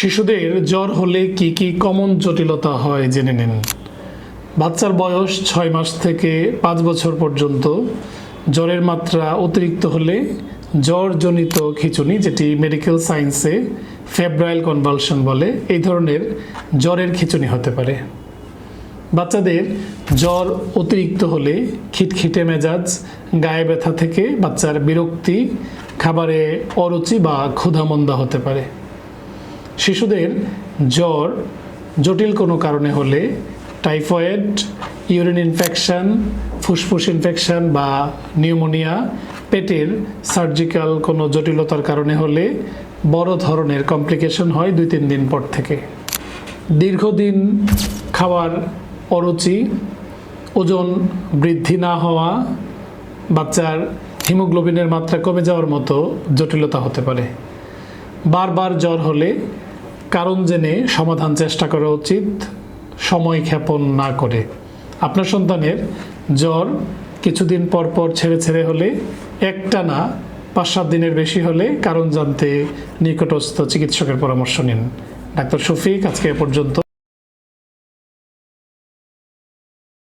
শিশুদের জ্বর হলে কি কি কমন জটিলতা হয় জেনে নিন। বাচ্চার বয়স ছয় মাস থেকে পাঁচ বছর পর্যন্ত। জ্বরের মাত্রা অতিরিক্ত হলে জ্বরজনিত খিচুনি, যেটি মেডিকেল সায়েন্সে ফেব্রাইল কনভালশন বলে, এই ধরনের জ্বরের খিচুনি হতে পারে। বাচ্চাদের জ্বর অতিরিক্ত হলে খিটখিটে মেজাজ, গায়ে ব্যথা থেকে বাচ্চার বিরক্তি, খাবারে অরুচি বা ক্ষুধামন্দা হতে পারে। শিশুদের জ্বর জটিল কোনো কারণে হলে টাইফয়েড, ইউরিন ইনফেকশন, ফুসফুস ইনফেকশন বা নিউমোনিয়া পেটের সার্জিক্যাল কোনো জটিলতার কারণে হলে বড় ধরনের কমপ্লিকেশন হয় দুই তিন দিন পর থেকে। দীর্ঘদিন খাওয়ার অরুচি, ওজন বৃদ্ধি না হওয়া, বাচ্চার হিমোগ্লোবিনের মাত্রা কমে যাওয়ার মতো জটিলতা হতে পারে। বারবার জ্বর হলে কারণ জেনে সমাধান চেষ্টা করা উচিত। সময় ক্ষেপণ না করে। আপনার সন্তানের জ্বর কিছুদিন পর পর ছেড়ে ছেড়ে হলে একটা না পাঁচ সাত দিনের বেশি হলে কারণ জানতে নিকটস্থ চিকিৎসকের পরামর্শ নিন। ডাক্তার শফিক, আজকে এ পর্যন্ত।